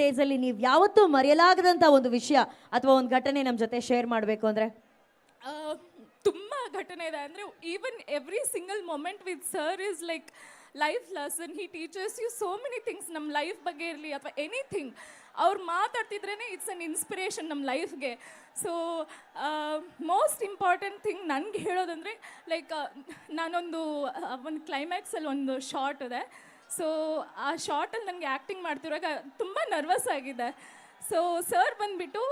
ಡೇಸಲ್ಲಿ ನೀವು ಯಾವತ್ತೂ ಮರೆಯಲಾಗದಂಥ ಒಂದು ವಿಷಯ ಅಥವಾ ಒಂದು ಘಟನೆ ನಮ್ಮ ಜೊತೆ ಶೇರ್ ಮಾಡಬೇಕು ಅಂದರೆ? ತುಂಬ ಘಟನೆ ಇದೆ. ಅಂದರೆ even every single moment with sir is like life lesson he teaches you so many things ನಮ್ಮ ಲೈಫ್ ಬಗ್ಗೆ ಇರಲಿ ಅಥವಾ ಎನಿಥಿಂಗ್ ಅವ್ರು ಮಾತಾಡ್ತಿದ್ರೇ ಇಟ್ಸ್ ಅನ್ ಇನ್ಸ್ಪಿರೇಷನ್ ನಮ್ಮ ಲೈಫ್ಗೆ ಸೊ ಮೋಸ್ಟ್ ಇಂಪಾರ್ಟೆಂಟ್ ಥಿಂಗ್ ನನಗೆ ಹೇಳೋದಂದರೆ ಲೈಕ್ ನಾನೊಂದು ಒಂದು ಕ್ಲೈಮ್ಯಾಕ್ಸಲ್ಲಿ ಒಂದು ಶಾರ್ಟ್ ಇದೆ. ಸೊ ಆ ಶಾರ್ಟಲ್ಲಿ ನನಗೆ ಆ್ಯಕ್ಟಿಂಗ್ ಮಾಡ್ತಿರುವಾಗ ತುಂಬ ನರ್ವಸ್ ಆಗಿದೆ. ಸೊ ಸರ್ ಬಂದುಬಿಟ್ಟು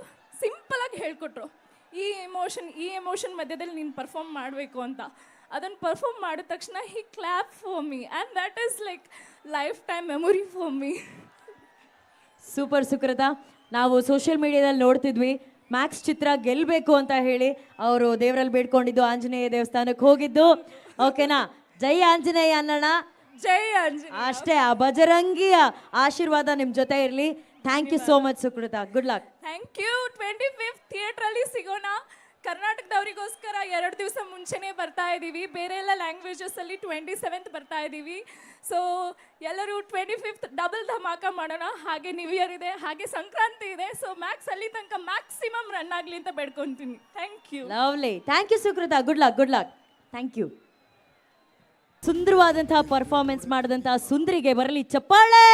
ಸಿಂಪಲಾಗಿ ಹೇಳ್ಕೊಟ್ರು. ಈ ಎಮೋಷನ್ ಈ ಎಮೋಷನ್ ಮಧ್ಯದಲ್ಲಿ ನೀನು ಪರ್ಫಾರ್ಮ್ ಮಾಡಬೇಕು ಅಂತ. ಅದನ್ನು ಪರ್ಫಾರ್ಮ್ ಮಾಡಿದ ತಕ್ಷಣ he clap for me and that is like lifetime memory for me super Sukrutha ನಾವು ಸೋಷಿಯಲ್ ಮೀಡಿಯಾದಲ್ಲಿ ನೋಡ್ತಿದ್ವಿ. ಮ್ಯಾಕ್ಸ್ ಚಿತ್ರ ಗೆಲ್ಲಬೇಕು ಅಂತ ಹೇಳಿ ಅವರು ದೇವರಲ್ಲಿ ಬೇಡ್ಕೊಂಡಿದ್ದು ಆಂಜನೇಯ ದೇವಸ್ಥಾನಕ್ಕೆ ಹೋಗಿದ್ದು. ಓಕೆನಾ ಜೈ ಆಂಜನೇಯ ಅನ್ನೋಣ ಜೈ ಅಂಜಲಿ. ಅಷ್ಟೇ ಆ ಬಜರಂಗಿಯ ಆಶೀರ್ವಾದ ನಿಮ್ಮ ಜೊತೆ ಇರಲಿ. Thank you so much Sukrutha. Good luck thank you twenty fifth ಥಿಯೇಟ್ರಲ್ಲಿ ಸಿಗೋಣ. ಕರ್ನಾಟಕದವರಿಗೋಸ್ಕರ ಎರಡು ದಿವಸ ಮುಂಚೆನೇ ಬರ್ತಾ ಇದ್ದೀವಿ ಬೇರೆ ಎಲ್ಲ ಲ್ಯಾಂಗ್ವೇಜಸಲ್ಲಿ ಟ್ವೆಂಟಿ ಸೆವೆಂತ್ ಬರ್ತಾ ಇದ್ದೀವಿ ಸೊ ಎಲ್ಲರೂ ಟ್ವೆಂಟಿ ಫಿಫ್ತ್ ಡಬಲ್ ಧಮಾಕ ಮಾಡೋಣ. ಹಾಗೆ ನ್ಯೂ ಇಯರ್ ಇದೆ ಹಾಗೆ ಸಂಕ್ರಾಂತಿ ಇದೆ. ಸೊ ಮ್ಯಾಕ್ಸ್ ಅಲ್ಲಿ ತನಕ ಮ್ಯಾಕ್ಸಿಮಮ್ ರನ್ ಆಗಲಿ ಅಂತ ಬೇಡ್ಕೊತೀನಿ. Thank you lovely thank you Sukrutha. Good luck good luck thank you ಸುಂದರವಾದಂತಹ ಪರ್ಫಾರ್ಮೆನ್ಸ್ ಮಾಡಿದಂತಹ ಸುಂದರಿಗೆ ಬರಲಿ ಚಪ್ಪಾಳೆ!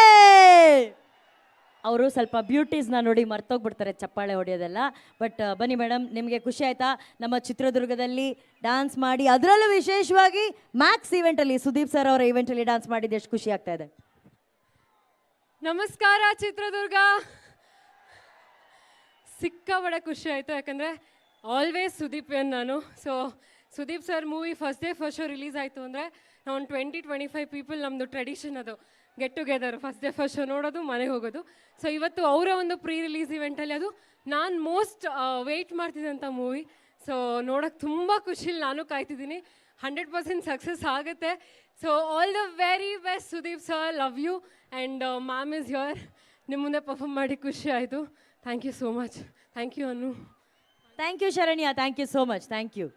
ಅವರು ಸ್ವಲ್ಪ ಬ್ಯೂಟೀಸ್ನ ನೋಡಿ ಮರ್ತೋಗ್ಬಿಡ್ತಾರೆ ಚಪ್ಪಾಳೆ ಹೊಡೆಯೋದೆಲ್ಲ. ಬಟ್ ಬನ್ನಿ ಮೇಡಮ್ ನಿಮಗೆ ಖುಷಿ ಆಯ್ತಾ? ನಮ್ಮ ಚಿತ್ರದುರ್ಗದಲ್ಲಿ ಡ್ಯಾನ್ಸ್ ಮಾಡಿ, ಅದರಲ್ಲೂ ವಿಶೇಷವಾಗಿ ಮ್ಯಾಕ್ಸ್ ಈವೆಂಟಲ್ಲಿ ಸುದೀಪ್ ಸರ್ ಅವರ ಈವೆಂಟಲ್ಲಿ ಡ್ಯಾನ್ಸ್ ಮಾಡಿದ್ದು ಎಷ್ಟು ಖುಷಿ ಆಗ್ತಾ ಇದೆ. ನಮಸ್ಕಾರ ಚಿತ್ರದುರ್ಗ! ಸಿಕ್ಕಾಬಡ ಖುಷಿ ಆಯಿತು, ಯಾಕಂದರೆ ಆಲ್ವೇಸ್ ಸುದೀಪ್ ನಾನು. So Sudeep sir movie first day first show release ಆಯಿತು ಅಂದರೆ ಒಂದು ಟ್ವೆಂಟಿ ಟ್ವೆಂಟಿ ಫೈವ್ ಪೀಪಲ್ ನಮ್ಮದು ಟ್ರೆಡಿಷನ್ ಅದು. Get together first day first show ನೋಡೋದು, ಮನೆಗೆ ಹೋಗೋದು. ಸೊ ಇವತ್ತು ಅವರ ಒಂದು ಪ್ರೀ ರಿಲೀಸ್ ಇವೆಂಟಲ್ಲಿ ಅದು ನಾನು ಮೋಸ್ಟ್ ವೆಯ್ಟ್ ಮಾಡ್ತಿದ್ದಂಥ ಮೂವಿ. ಸೊ ನೋಡೋಕೆ ತುಂಬ ಖುಷಿಲಿ ನಾನು ಕಾಯ್ತಿದ್ದೀನಿ. ಹಂಡ್ರೆಡ್ ಪರ್ಸೆಂಟ್ ಸಕ್ಸಸ್ ಆಗುತ್ತೆ. So all the very best Sudeep sir love you and ma'am is your ನಿಮ್ಮ ಮುಂದೆ ಪರ್ಫಾರ್ಮ್ ಮಾಡಿ ಖುಷಿ ಆಯಿತು. Thank you so much thank you ಅನ್ನು. Thank you Sharanya thank you so much thank you